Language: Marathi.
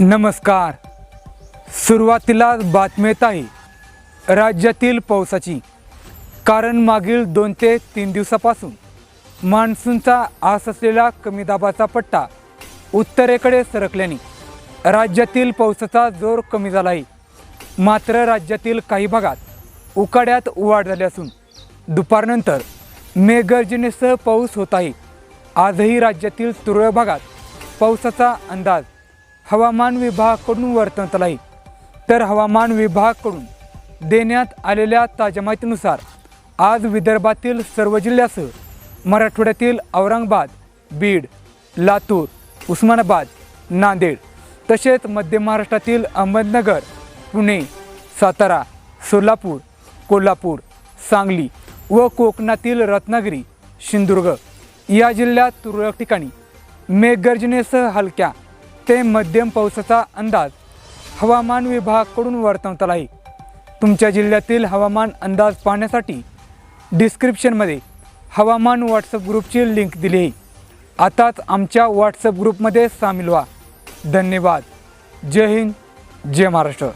नमस्कार. सुरुवातीला बातमीत येत आहे. राज्यातील पावसाची. कारण मागील दोन ते तीन दिवसापासून मान्सूनचा आस असलेला कमी दाबाचा पट्टा उत्तरेकडे सरकल्याने राज्यातील पावसाचा जोर कमी झाला आहे मात्र राज्यातील काही भागात उकाड्यात वाढ झाली असून दुपारनंतर मेघगर्जनेसह पाऊस होत आहे. आजही राज्यातील तुरळ भागात पावसाचा अंदाज हवामान विभागाकडून वर्तवण्यात आला आहे. तर हवामान विभागाकडून देण्यात आलेल्या ताज्या माहितीनुसार आज विदर्भातील सर्व जिल्ह्यासह मराठवाड्यातील औरंगाबाद बीड लातूर उस्मानाबाद नांदेड तसेच मध्य महाराष्ट्रातील अहमदनगर पुणे सातारा सोलापूर कोल्हापूर सांगली व कोकणातील रत्नागिरी सिंधुदुर्ग या जिल्ह्यात तुरळक ठिकाणी मेघगर्जनेसह हलक्या ते मध्यम पावसाचा अंदाज हवामान विभागाकडून वर्तवण्यात आला आहे तुमच्या जिल्ह्यातील हवामान अंदाज पाहण्यासाठी डिस्क्रिप्शनमध्ये हवामान व्हॉट्सअप ग्रुपची लिंक दिली आहे आताच आमच्या व्हॉट्सअप ग्रुपमध्ये सामील व्हा. धन्यवाद. जय हिंद. जय महाराष्ट्र.